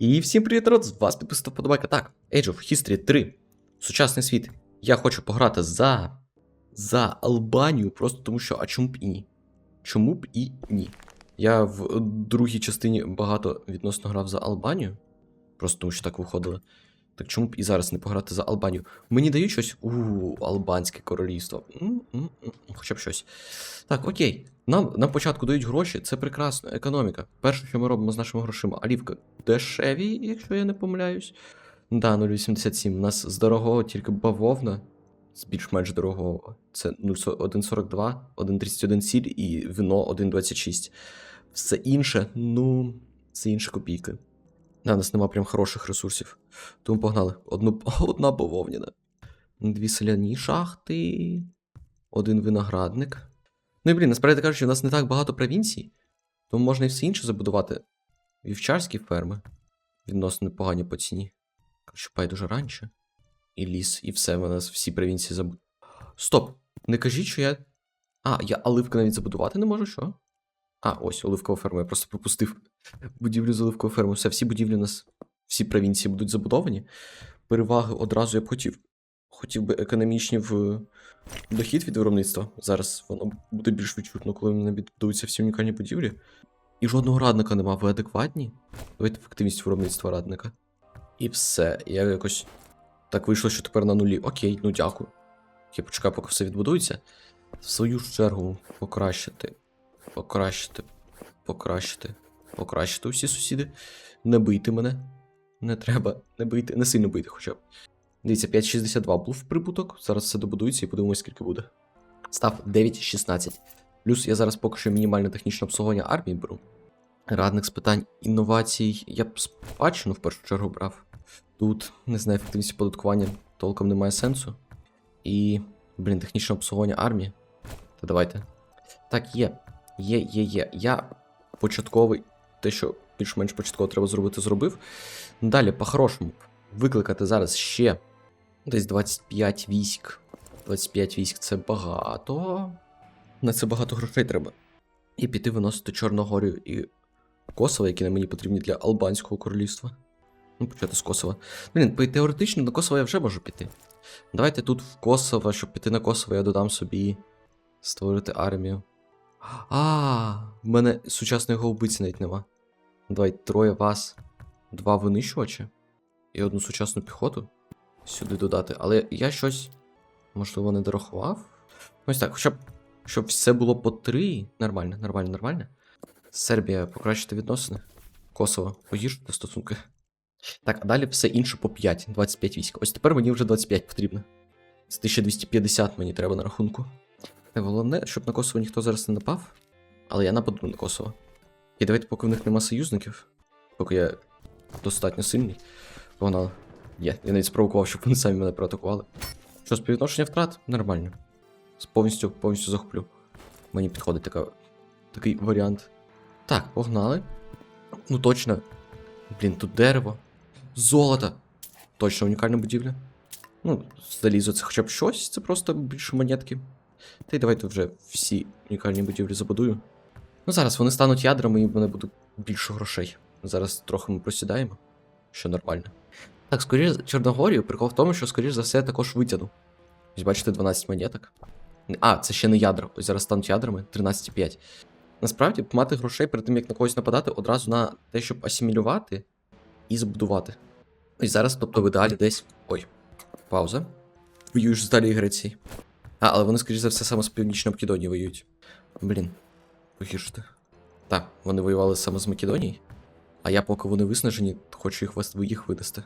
І всім привіт, народ, з вас підписав подобайка. Так, Age of History 3. Сучасний світ. Я хочу пограти за. За Албанію, просто тому що, а чому б і ні? Чому б і ні? Я в другій частині багато відносно грав за Албанію. Просто тому що так виходило. Так чому б і зараз не пограти за Албанію? Мені дають щось. У, Албанське королівство. М-м-м, Хоча б щось. Так, окей. Нам на початку дають гроші, це прекрасно, економіка. Перше, що ми робимо з нашими грошима, олівка дешеві, якщо я не помиляюсь. Да, 0,87. У нас з дорогого тільки бавовна. З більш-менш дорогого. Це 1,42, 1,31 сіль і вино 1,26. Все інше, ну, це інше копійки. У нас нема прям хороших ресурсів. Тому погнали. Одну, одна бавовніна. Дві соляні шахти. Один виноградник. Ну і блін, насправді кажучи, у нас не так багато провінцій, тому можна і все інше забудувати. Вівчарські ферми. Відносно непогані по ціні. Коротше, байдуже раніше. І ліс, і все, у нас всі провінції забуд. Стоп! Не кажіть, що я. А, я оливки навіть забудувати не можу, що? А, ось оливкова ферма, я просто пропустив будівлю з оливкової ферми. Все, всі будівлі у нас, всі провінції будуть забудовані. Переваги одразу я б хотів. Хотів би економічні в дохід від виробництва. Зараз воно буде більш відчутно, коли мене відбудуються всі унікальні будівлі. І жодного радника нема. Ви адекватні? Давайте ефективність виробництва радника. І все. Я якось так вийшло, що тепер на нулі. Окей, ну дякую. Я почекаю, поки все відбудується. В свою чергу покращити. Покращити. Покращити. Покращити усі сусіди. Не бийте мене. Не треба. Не бийте. Не сильно бийте хоча б. Дивіться, 5,62 був прибуток. Зараз все добудується і подивимось, скільки буде. Став 9,16. Плюс я зараз поки що мінімальне технічне обслуговування армії беру. Радник з питань інновацій. Я б спадщину в першу чергу брав. Тут, не знаю, ефективність оподаткування толком немає сенсу. І, блін, технічне обслуговування армії. Та давайте. Так, є. Є, є, є. Я початковий, те, що більш-менш початково треба зробити, зробив. Далі, по-хорошому, викликати зараз ще десь 25 військ. 25 військ це багато. На це багато грошей треба. І піти виносити Чорногорію і Косово, які на мені потрібні для Албанського королівства. Ну, почати з Косова. Блін, теоретично до Косова я вже можу піти. Давайте тут в Косово, щоб піти на Косово, я додам собі створити армію. А, в мене сучасної гаубиці навіть нема. Давай троє вас, два винищувача і одну сучасну піхоту сюди додати. Але я щось, можливо, не дорахував. Ось так, хоча б, щоб все було по три. Нормально, нормально, нормально. Сербія покращити відносини. Косово, погіршити стосунки. Так, а далі все інше по 5, 25 військ. Ось тепер мені вже 25 потрібно. З 1250 мені треба на рахунку. Головне, щоб на Косово ніхто зараз не напав. Але я нападу на Косово. І давайте, поки в них нема союзників, поки я достатньо сильний. Погнали. Є, я навіть спровокував, щоб вони самі мене проатакували. Що, співвідношення втрат? Нормально. Повністю, повністю захоплю. Мені підходить така, такий варіант. Так, погнали. Ну точно. Блін, тут дерево. Золото. Точно унікальна будівля. Ну, залізо це хоча б щось, це просто більше монетки. Та й давайте вже всі унікальні будівлі забудую. Ну, зараз вони стануть ядрами і в мене буде більше грошей. Зараз трохи ми просідаємо, що нормально. Так, скоріше Чорногорію, прикол в тому, що, скоріш за все, я також витягну. Ось бачите, 12 монеток. А, це ще не ядра. Ось зараз стануть ядрами 13,5. Насправді, мати грошей перед тим, як на когось нападати, одразу на те, щоб асимілювати і збудувати. Ось зараз, тобто, в ідеалі десь. Ой, пауза. Воюєш з далі Греції. А, але вони, скоріш за все, саме з Північної Македонії воюють. Блін, погіршити. Так, вони воювали саме з Македонії. А я, поки вони виснажені, хочу їх їх видасти.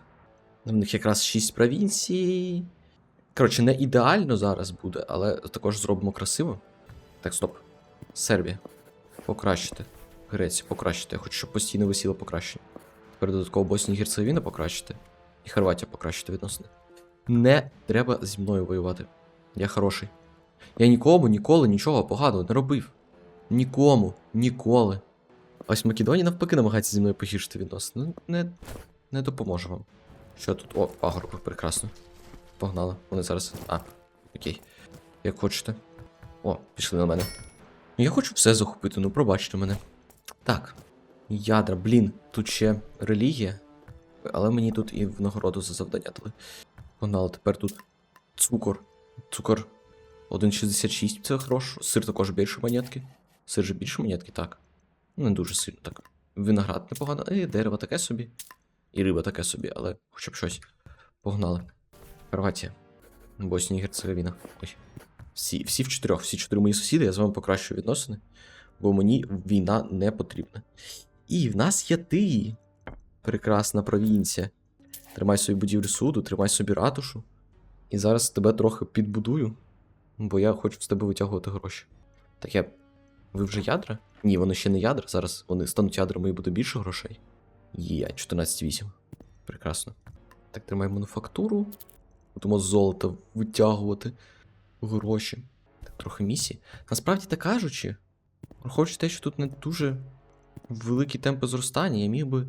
В них якраз 6 провінцій. Коротше, не ідеально зараз буде, але також зробимо красиво. Так, стоп. Сербія. Покращити. Греція, покращити. Я хочу, щоб постійно висіло покращення. Тепер додатково Боснія і Герцеговіна покращити. І Хорватія покращити відносини. Не треба зі мною воювати. Я хороший. Я нікому ніколи нічого поганого не робив. Нікому, ніколи. Ось Македонія навпаки намагається зі мною погіршити відносини. Ну, не, не допоможе вам. Що тут? О, пагорби, прекрасно. Погнали. Вони зараз. А, окей. Як хочете. О, пішли на мене. Ну, Я хочу все захопити, ну пробачте мене. Так. Ядра, блін, тут ще релігія. Але мені тут і в нагороду за завдання дали. Погнали, тепер тут цукор. Цукор 1,66, це хорошо. Сир також більше монетки. Сир же більше монетки, так. Не дуже сильно так. Виноград непогано, і дерево таке собі. І риба таке собі, але хоча б щось. Погнали. Хорватія. Боснія і Герцеговіна. Ой. Всі, всі в чотирьох, всі чотири мої сусіди, я з вами покращую відносини, бо мені війна не потрібна. І в нас є ти. Прекрасна провінція. Тримай собі будівлю суду, тримай собі ратушу. І зараз тебе трохи підбудую, бо я хочу з тебе витягувати гроші. Так я. Ви вже ядра? Ні, вони ще не ядра. Зараз вони стануть ядрами і буде більше грошей. Є, 14,8. Прекрасно. Так, тримай мануфактуру. Будемо з золота витягувати гроші. Так, трохи місії. Насправді так кажучи, враховуючи те, що тут не дуже великі темпи зростання, я міг би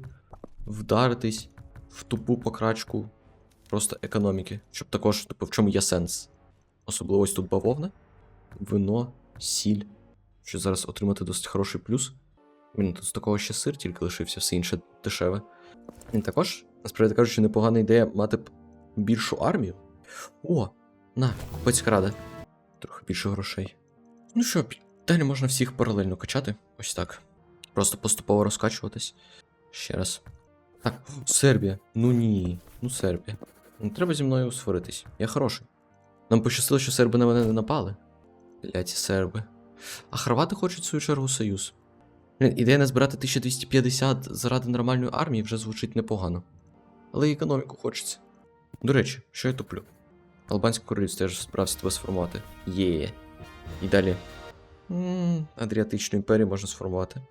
вдаритись в тупу покрачку просто економіки. Щоб також, типу, в чому є сенс. Особливо ось тут бавовна, вино, сіль. Що зараз отримати досить хороший плюс. Блін, тут з такого ще сир тільки лишився, все інше дешеве. І також, насправді кажучи, непогана ідея мати б більшу армію. О, на, купецька рада. Трохи більше грошей. Ну що, далі можна всіх паралельно качати. Ось так. Просто поступово розкачуватись. Ще раз. Так, Сербія. Ну ні. Ну Сербія. Не треба зі мною сваритись. Я хороший. Нам пощастило, що серби на мене не напали. Бляті серби. А хорвати хочуть в свою чергу союз. Блін, ідея назбирати 1250 заради нормальної армії вже звучить непогано. Але й економіку хочеться. До речі, що я туплю? Албанське королівство теж збирався тебе сформувати. Є. І далі. м Адріатичну імперію можна сформувати.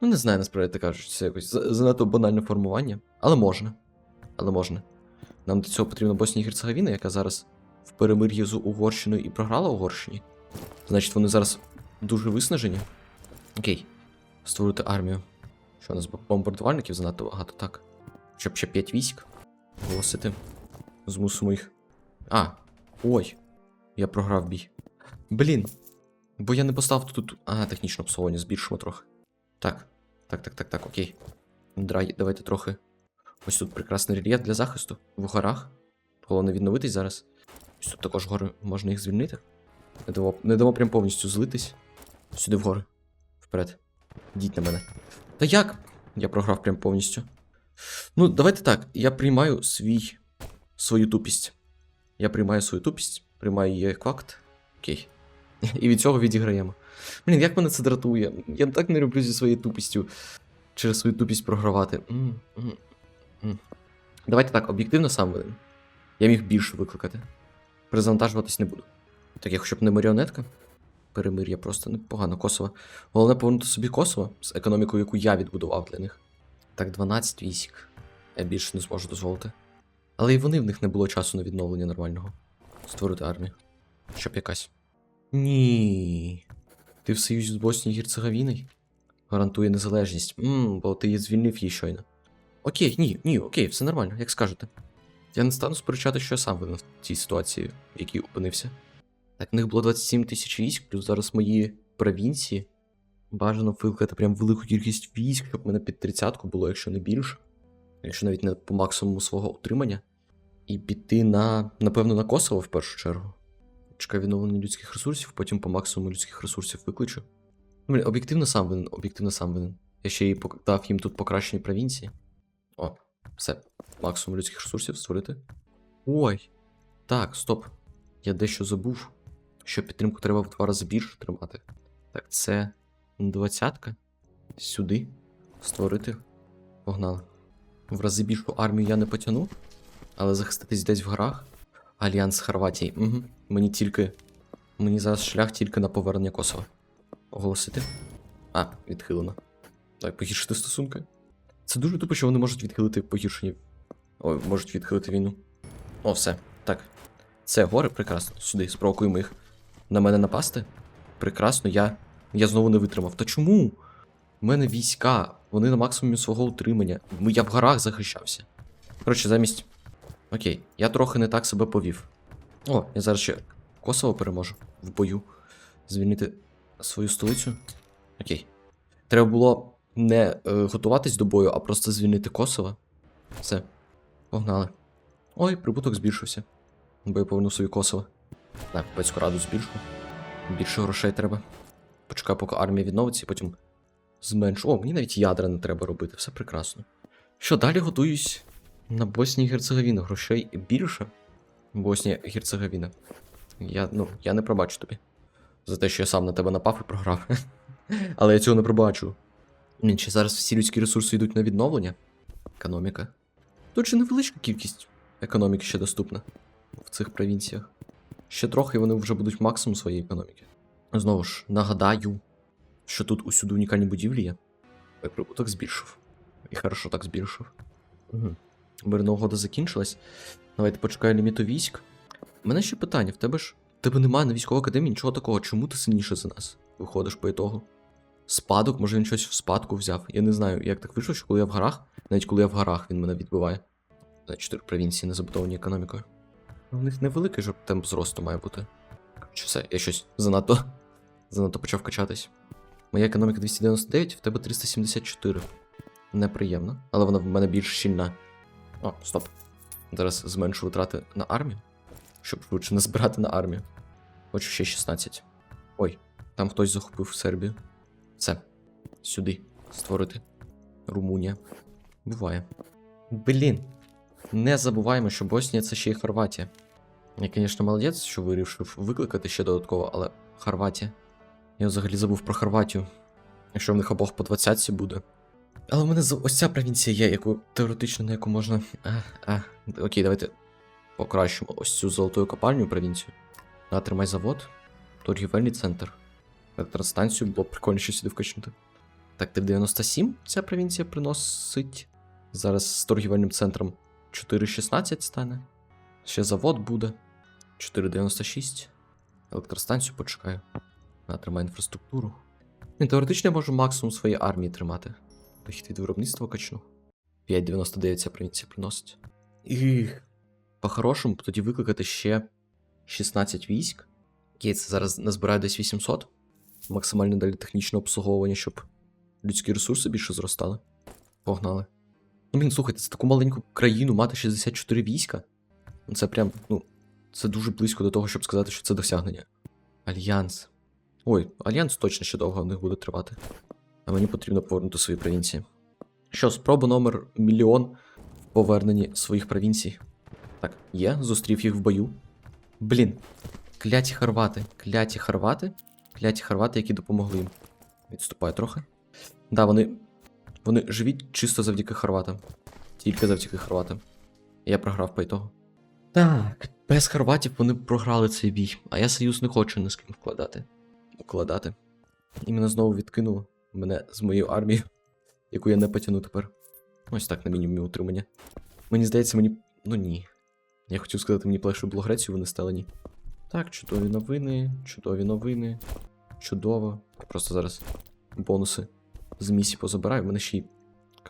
Ну, не знаю, насправді так кажуть, це якось занадто банальне формування. Але можна. Але можна. Нам до цього потрібна Боснія і Герцеговіна, яка зараз в перемир'ї з Угорщиною і програла Угорщині. Значить, вони зараз дуже виснажені. Окей. Створити армію. Що у нас бомбардувальників занадто багато, так. Щоб ще 5 військ оголосити. Змусимо їх. А, ой. Я програв бій. Блін. Бо я не поставив тут. А, технічне обслуговування збільшимо трохи. Так. Так, так, так, так, окей. Драй, давайте трохи. Ось тут прекрасний рельєф для захисту. В горах. Головне відновитись зараз. Ось тут також гори можна їх звільнити. Не дамо, не дамо прям повністю злитись. Сюди вгори. Вперед. Йдіть на мене. Та як? Я програв прям повністю. Ну, давайте так. Я приймаю свій. свою тупість. Я приймаю свою тупість, приймаю її як факт. Окей. І від цього відіграємо. Блін, як мене це дратує. Я так не люблю зі своєю тупістю через свою тупість програвати. Давайте так, об'єктивно сам винен. Я міг більше викликати. Перезавантажуватись не буду. Так я хоча б не маріонетка. Перемир'я просто непогано. Косово. Головне повернути собі Косово з економікою, яку я відбудував для них. Так, 12 військ. Я більше не зможу дозволити. Але і вони в них не було часу на відновлення нормального. Створити армію. Щоб якась. Ні. Ти в союзі з Боснією і Герцеговіною? Гарантує незалежність. Ммм, бо ти її звільнив її щойно. Окей, ні, ні, окей, все нормально, як скажете. Я не стану сперечати, що я сам винен в цій ситуації, в якій опинився. Так, в них було 27 тисяч військ, плюс зараз мої провінції. Бажано викликати прям велику кількість військ, щоб мене під тридцятку було, якщо не більше. Якщо навіть не по максимуму свого утримання. І піти на, напевно, на Косово в першу чергу. Чекаю відновлення людських ресурсів, потім по максимуму людських ресурсів викличу. Ну, Блін, об'єктивно сам винен, об'єктивно сам винен. Я ще й дав їм тут покращені провінції. О, все. Максимум людських ресурсів створити. Ой. Так, стоп. Я дещо забув, що підтримку треба в два рази більше тримати. Так, це двадцятка. Сюди. Створити. Погнали. В рази більшу армію я не потягну, але захиститись десь в горах. Альянс Хорватії. Угу. Мені тільки. Мені зараз шлях тільки на повернення Косова. Оголосити. А, відхилено. Так, погіршити стосунки. Це дуже тупо, що вони можуть відхилити погіршення. Ой, можуть відхилити війну. О, все. Так. Це гори, прекрасно. Сюди, спровокуємо їх на мене напасти. Прекрасно, я. Я знову не витримав. Та чому? У мене війська, вони на максимумі свого утримання. Я в горах захищався. Коротше, замість. Окей, я трохи не так себе повів. О, я зараз ще Косово переможу в бою. Звільнити свою столицю. Окей. Треба було не е, готуватись до бою, а просто звільнити Косово. Все, Погнали. Ой, прибуток збільшився. Бо я поверну свої Косово. Так, пецьку раду збільшу. Більше грошей треба. Почекаю, поки армія відновиться, і потім зменшу. О, мені навіть ядра не треба робити, все прекрасно. Що, далі готуюсь на Боснії і Герцеговіну. Грошей більше. Боснія і Герцеговіна. Я, ну, я не пробачу тобі. За те, що я сам на тебе напав і програв. Але я цього не пробачу. Блін, чи зараз всі людські ресурси йдуть на відновлення? Економіка. Тут же невеличка кількість економіки ще доступна в цих провінціях. Ще трохи і вони вже будуть максимум своєї економіки. Знову ж, нагадаю, що тут усюди унікальні будівлі є. Я прибуток збільшив. І хорошо так збільшив. Угу. Мирна угода закінчилась. Давайте почекаю ліміту військ. У мене ще питання: в тебе ж. Тебе немає на військовій академії нічого такого. Чому ти сильніше за нас? Виходиш по ітогу? Спадок, може він щось в спадку взяв. Я не знаю, як так вийшло, що коли я в горах, навіть коли я в горах, він мене відбиває. Чотири провінції не забудовані економікою. Ну, У них невеликий же темп зросту має бути. Чи все, я щось занадто. Занадто почав качатись. Моя економіка 299, в тебе 374. Неприємно, але вона в мене більш щільна. О, стоп. Зараз зменшу витрати на армію. Щоб швидше не збирати на армію. Хочу ще 16. Ой, там хтось захопив Сербію. Все. Сюди. Створити. Румунія. Буває. Блін. Не забуваємо, що Боснія це ще й Хорватія. Я, звісно, молодець, що вирішив викликати ще додатково, але Хорватія. Я взагалі забув про Хорватію. Якщо в них обох по 20 буде. Але в мене ось ця провінція є, яку теоретично на яку можна. А, а, окей, давайте покращимо ось цю золотою копальню провінцію. На, тримай завод. Торгівельний центр. Електростанцію було б прикольніше сюди вкачнути. Так, 397 ця провінція приносить. Зараз з торгівельним центром 4,16 стане. Ще завод буде. 4,96. Електростанцію почекаю. На, тримай інфраструктуру. Не, теоретично я можу максимум своєї армії тримати. Дохід від виробництва качну. 5,99 ця провінція приносить. І по-хорошому тоді викликати ще 16 військ. Окей, зараз назбираю десь 800. Максимально далі технічне обслуговування, щоб людські ресурси більше зростали. Погнали. Ну, блін, слухайте, це таку маленьку країну мати 64 війська. Ну, Це прям, ну, це дуже близько до того, щоб сказати, що це досягнення. Альянс. Ой, альянс точно ще довго в них буде тривати. А мені потрібно повернути свої провінції. Що, спроба номер мільйон в поверненні своїх провінцій. Так, є, зустрів їх в бою. Блін, кляті хорвати, кляті хорвати, кляті хорвати, які допомогли їм. Відступаю трохи. Да, вони. Вони живіть чисто завдяки хорватам. Тільки завдяки хорватам. Я програв по ітогу. Так, без хорватів вони програли цей бій, а я союз не хочу ні з ким вкладати. Укладати. І мене знову відкинуло. Мене з моєю армією, яку я не потягну тепер. Ось так на мінімумі утримання. Мені здається, мені. Ну ні. Я хотів сказати, мені плешу було Грецію, вони стали ні. Так, чудові новини, чудові новини. Чудово. Просто зараз бонуси з місії позабираю. В мене ще й.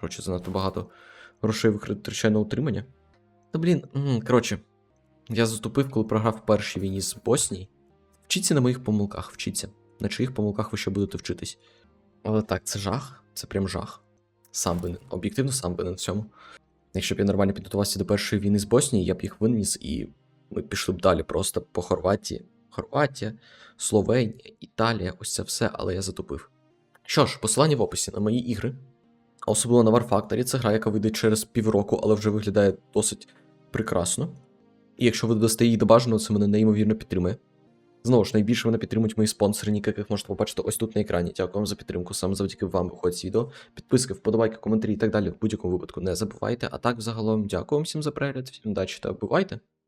Коротше, занадто багато грошей витрачаю на утримання. Та блін, коротше, я заступив, коли програв першій війні з Боснії. Вчіться на моїх помилках, вчіться. На чиїх помилках ви ще будете вчитись. Але так, це жах, це прям жах. Сам винен. Об'єктивно сам винен в цьому. Якщо б я нормально підготувався до першої війни з Боснії, я б їх виніс і ми пішли б далі просто по Хорватії. Хорватія, Словенія, Італія, ось це все, але я затупив. Що ж, посилання в описі на мої ігри. А Особливо на War Factory, це гра, яка вийде через півроку, але вже виглядає досить прекрасно. І якщо ви додасте її до бажаного, це мене неймовірно підтримує. Знову ж, найбільше мене підтримують мої спонсори, яких можете побачити ось тут на екрані. Дякую вам за підтримку. Саме завдяки вам виходить відео. Підписки, вподобайки, коментарі і так далі. В будь-якому випадку не забувайте. А так, взагалом, дякую вам всім за перегляд, всім удачі та бувайте!